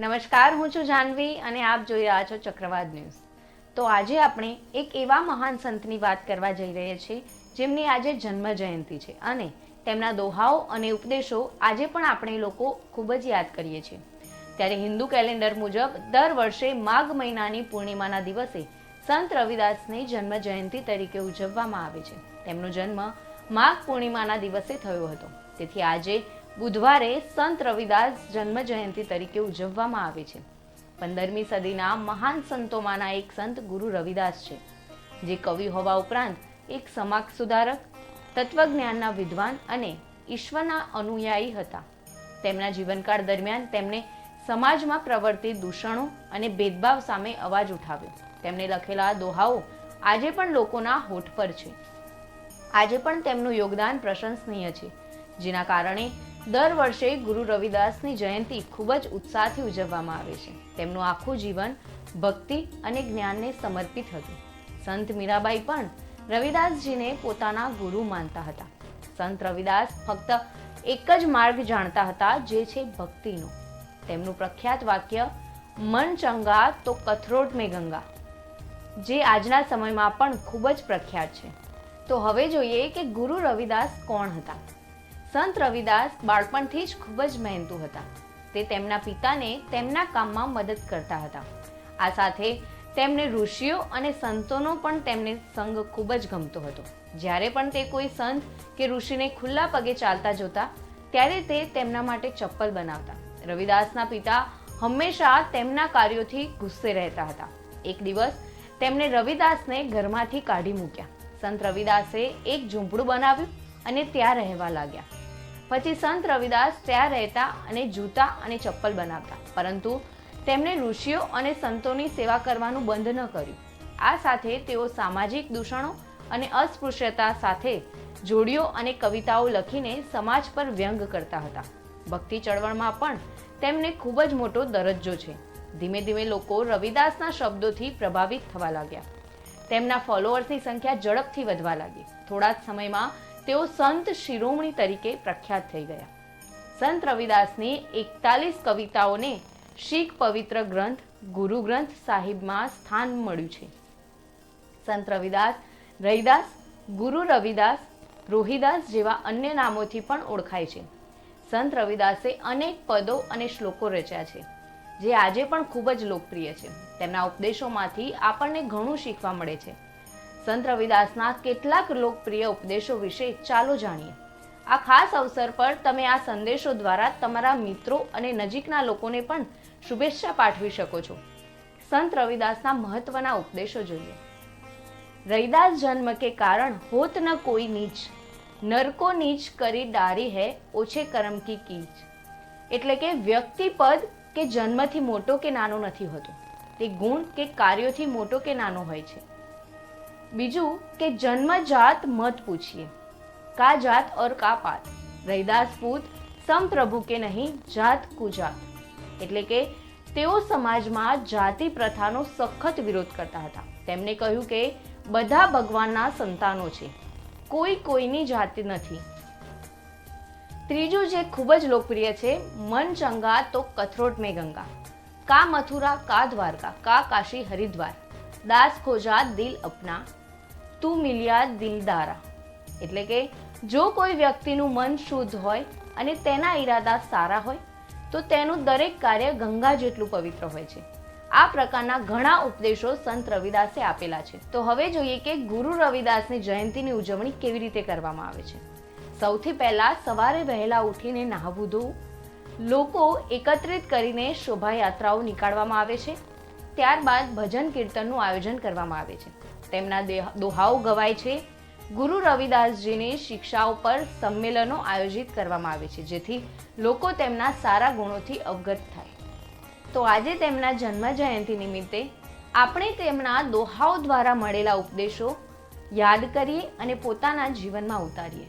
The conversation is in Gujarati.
નમસ્કાર, હું છું જાનવી અને આપ જોઈ રહ્યા છો ચક્રવાત ન્યૂઝ. તો આજે આપણે એક એવા મહાન સંતની વાત કરવા જઈ રહ્યા છીએ, જેમની આજે જન્મ જયંતિ છે અને તેમના દોહાઓ અને ઉપદેશો આજે પણ આપણે લોકો ખૂબ જ યાદ કરીએ છીએ. ત્યારે હિન્દુ કેલેન્ડર મુજબ દર વર્ષે માઘ મહિનાની પૂર્ણિમાના દિવસે સંત રવિદાસની જન્મ જયંતિ તરીકે ઉજવવામાં આવે છે. તેમનો જન્મ માઘ પૂર્ણિમાના દિવસે થયો હતો. તેથી આજે બુધવારે સંત રવિદાસ જન્મ જયંતિ તરીકે ઉજવવામાં આવે છે. પંદરમી સદીના મહાન સંતોમાંના એક સંત ગુરુ રવિદાસ છે, જે કવિ હોવા ઉપરાંત એક સમાજ સુધારક, તત્વજ્ઞાનના વિદ્વાન અને ઈશ્વરના અનુયાયી હતા. તેમના જીવનકાળ દરમિયાન તેમણે સમાજમાં પ્રવર્તિત દૂષણો અને ભેદભાવ સામે અવાજ ઉઠાવ્યો. તેમણે લખેલા દોહાઓ આજે પણ લોકોના હોઠ પર છે. આજે પણ તેમનું યોગદાન પ્રશંસનીય છે, જેના કારણે દર વર્ષે ગુરુ રવિદાસની જયંતિ ખૂબ જ ઉત્સાહથી ઉજવવામાં આવે છે. તેમનું આખું જીવન ભક્તિ અને જ્ઞાનને સમર્પિત હતું. સંત મીરાબાઈ પણ રવિદાસજીને પોતાના ગુરુ માનતા હતા. સંત રવિદાસ ફક્ત એક જ માર્ગ જાણતા હતા, જે છે ભક્તિનો. તેમનું પ્રખ્યાત વાક્ય, મન ચંગા તો કથરોટ મેં ગંગા. જે આજના સમયમાં પણ ખૂબ જ પ્રખ્યાત છે. તો હવે જોઈએ કે ગુરુ રવિદાસ કોણ હતા? સંત રવિદાસ બાળપણથી જ ખૂબ જ મહેનતુ હતા. તે તેમના પિતાને તેમના કામમાં મદદ કરતા હતા. આ સાથે તેમને ઋષિઓ અને સંતોનો પણ તેમને સંગ ખૂબ જ ગમતો હતો. જ્યારે પણ તે કોઈ સંત કે ઋષિને ખુલ્લા પગે ચાલતા જોતા, ત્યારે તે તેમના માટે ચપ્પલ બનાવતા. રવિદાસના પિતા હંમેશા તેમના કાર્યોથી ગુસ્સે રહેતા હતા. એક દિવસ તેમણે રવિદાસને ઘરમાંથી કાઢી મૂક્યા. સંત રવિદાસે એક ઝૂંપડું બનાવ્યું અને ત્યાં રહેવા લાગ્યા. પછી સંત રવિદાસ ત્યાં રહેતા અને જૂતા અને ચપ્પલ બનાવતા. પરંતુ તેમણે ઋષિઓ અને સંતોની સેવા કરવાનું બંધ ન કર્યું. આ સાથે તેઓ સામાજિક દૂષણો અને અસ્પૃશ્યતા સાથે જોડીઓ અને કવિતાઓ લખીને સમાજ પર વ્યંગ કરતા હતા. ભક્તિ ચળવળમાં પણ તેમને ખૂબ જ મોટો દરજ્જો છે. ધીમે ધીમે લોકો રવિદાસના શબ્દોથી પ્રભાવિત થવા લાગ્યા. તેમના ફોલોઅર્સની સંખ્યા ઝડપથી વધવા લાગી. થોડા જ સમયમાં તેઓ સંત શિરોમણી તરીકે પ્રખ્યાત થઈ ગયા. સંત રવિદાસની એકતાલીસ કવિતાઓને શીખ પવિત્ર ગ્રંથ, ગુરુ ગ્રંથ સાહિબમાં સ્થાન મળ્યું છે. સંત રવિદાસ રૈદાસ ગુરુ રવિદાસ, રોહિદાસ જેવા અન્ય નામોથી પણ ઓળખાય છે. સંત રવિદાસે અનેક પદો અને શ્લોકો રચ્યા છે, જે આજે પણ ખૂબ જ લોકપ્રિય છે. તેમના ઉપદેશોમાંથી આપણને ઘણું શીખવા મળે છે. સંત રવિદાસના કેટલાક લોકપ્રિય ઉપદેશો વિશે ચાલો જાણીએ. આ ખાસ અવસર પર તમે આ સંદેશો દ્વારા તમારા મિત્રો અને નજીકના લોકોને પણ શુભેચ્છા પાઠવી શકો છો. સંત રવિદાસના મહત્વના ઉપદેશો જોઈએ. રૈદાસ જન્મ કે કારણ હોત ન કોઈ નીચ. નરકો નીચ કરી ડારી હૈ, ઓછે કરમ કી કીચ. એટલે કે વ્યક્તિ પદ કે જન્મથી મોટો કે નાનો નથી હોતો. તે ગુણ કે કાર્યોથી મોટો કે નાનો હોય છે. બીજું કે જન્મજાત મત પૂછીએ. કા જાત ઓર કા પાત? રૈદાસ પૂત સમ કે નહીં, જાત કુજાત. એટલે કે તેઓ સમાજમાં જાતિ પ્રથાનો સખત વિરોધ કરતા હતા. તેમણે કહ્યું કે બધા ભગવાનના સંતાનો છે. કોઈ કોઈની જાતિ નથી. ત્રીજું જે ખૂબ જ લોકપ્રિય છે, મન ચંગા તો કથરોટ મેં ગંગા. કા મથુરા, કા દ્વારકા, કા કાશી હરિદ્વાર. દાસ ખોજા દિલ અપના. તું મિલિયા દિલદારા. એટલે કે જો કોઈ વ્યક્તિનું મન શુદ્ધ હોય અને તેના ઈરાદા સારા હોય, તો તેનું દરેક કાર્ય ગંગા જેટલું પવિત્ર હોય છે. આ પ્રકારના ઘણા ઉપદેશો સંત રવિદાસે આપેલા છે. તો હવે જોઈએ કે ગુરુ રવિદાસની જયંતિની ઉજવણી કેવી રીતે કરવામાં આવે છે. સૌથી પહેલાં સવારે વહેલા ઉઠીને નાહવું ધોવું. લોકો એકત્રિત કરીને શોભાયાત્રાઓ નીકાળવામાં આવે છે. ત્યારબાદ ભજન કીર્તનનું આયોજન કરવામાં આવે છે. તેમના દોહાઓ ગવાય છે. ગુરુ રવિદાસજીની શિક્ષાઓ પર સંમેલનો આયોજિત કરવામાં આવે છે, જેથી લોકો તેમના સારા ગુણોથી અવગત થાય. તો આજે તેમના જન્મ જયંતિ નિમિત્તે આપણે તેમના દોહાઓ દ્વારા મળેલા ઉપદેશો યાદ કરીએ અને પોતાના જીવનમાં ઉતારીએ.